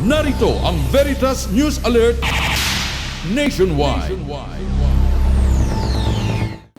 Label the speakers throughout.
Speaker 1: Narito ang Veritas News Alert Nationwide.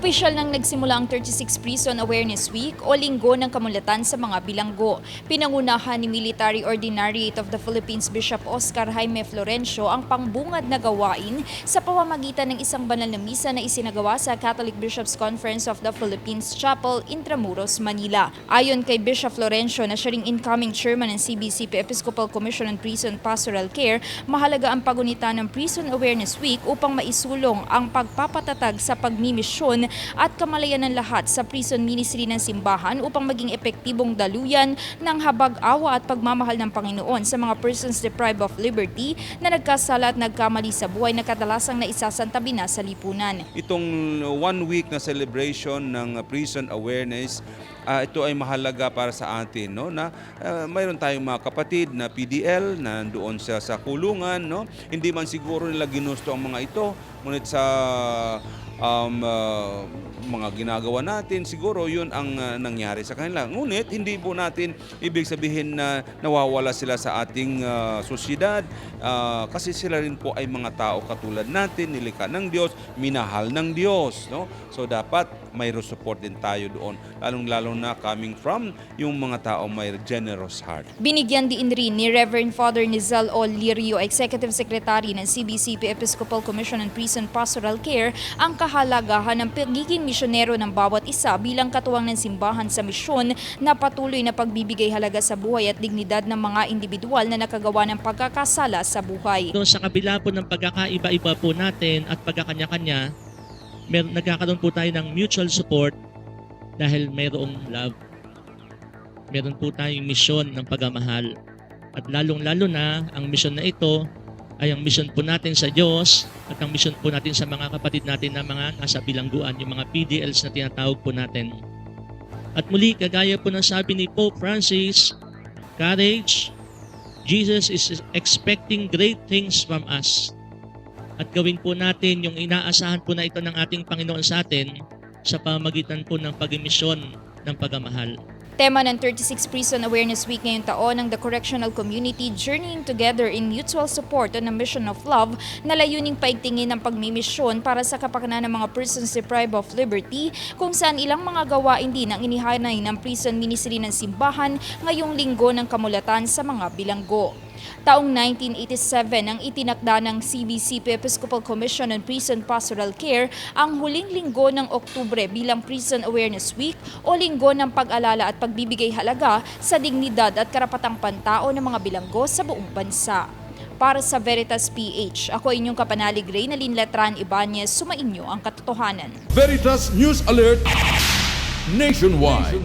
Speaker 2: Opisyal nang nagsimula ang 36 Prison Awareness Week o Linggo ng Kamulatan sa mga bilanggo. Pinangunahan ni Military Ordinariate of the Philippines Bishop Oscar Jaime Florencio ang pangbungad na gawain sa pamamagitan ng isang banal na misa na isinagawa sa Catholic Bishops Conference of the Philippines Chapel, Intramuros, Manila. Ayon kay Bishop Florencio na siya ring incoming chairman ng CBCP Episcopal Commission on Prison Pastoral Care, mahalaga ang pagunita ng Prison Awareness Week upang maisulong ang pagpapatatag sa pagmimisyon at kamalayan ng lahat sa prison ministry ng simbahan upang maging epektibong daluyan ng habag-awa at pagmamahal ng Panginoon sa mga persons deprived of liberty na nagkasala at nagkamali sa buhay na kadalasang naisasantabi na sa lipunan.
Speaker 3: Itong one week na celebration ng uh, prison awareness, ah, ito ay mahalaga para sa atin no na ah, mayroon tayong mga kapatid na PDL na nandoon sa sa kulungan no hindi man siguro nila ginusto ang mga ito ngunit sa um, uh, mga ginagawa natin siguro yun ang ah, nangyari sa kanila. Ngunit hindi po natin ibig sabihin na nawawala sila sa ating ah, sosyedad. Ah, kasi sila rin po ay mga tao katulad natin nilikha ng Diyos minahal ng Diyos no? So dapat mayroon support din tayo doon. Lalong lalo na coming from yung mga tao may generous heart.
Speaker 2: Binigyan din rin ni Reverend Father Nizal O. Lirio, Executive Secretary ng CBCP Episcopal Commission on Prison Pastoral Care, ang kahalagahan ng pagiging misyonero ng bawat isa bilang katuwang ng simbahan sa misyon na patuloy na pagbibigay halaga sa buhay at dignidad ng mga individual na nakagawa ng pagkakasala sa buhay.
Speaker 4: No, sa kabila po ng pagkakaiba-iba po natin at pagkakanya-kanya, mer nagkakaroon po tayo ng mutual support dahil mayroong love. Meron po tayong misyon ng pagmamahal. At lalong-lalo na, ang misyon na ito ay ang misyon po natin sa Diyos at ang misyon po natin sa mga kapatid natin na mga nasa bilangguan, yung mga PDLs na tinatawag po natin. At muli, kagaya po ng sabi ni Pope Francis, courage, Jesus is expecting great things from us. At gawin po natin yung inaasahan po na ito ng ating Panginoon sa atin sa pamagitan po ng pag-emisyon ng pagmamahal.
Speaker 2: Tema ng 36 Prison Awareness Week ngayong taon ng The Correctional Community Journeying Together in Mutual Support on a Mission of Love na layuning paigtingin ng pagmimisyon para sa kapakanan ng mga persons deprived of liberty kung saan ilang mga gawain din ang inihanay ng prison ministry ng simbahan ngayong linggo ng kamulatan sa mga bilanggo. Taong 1987 ang itinakda ng CBCP Episcopal Commission on Prison Pastoral Care ang huling linggo ng Oktubre bilang Prison Awareness Week o linggo ng pag-alala at pagbibigay halaga sa dignidad at karapatang pantao ng mga bilanggo sa buong bansa. Para sa Veritas PH, ako inyong kapanalig Ray na Letran Ibanez, sumainyo ang katotohanan.
Speaker 1: Veritas News Alert Nationwide.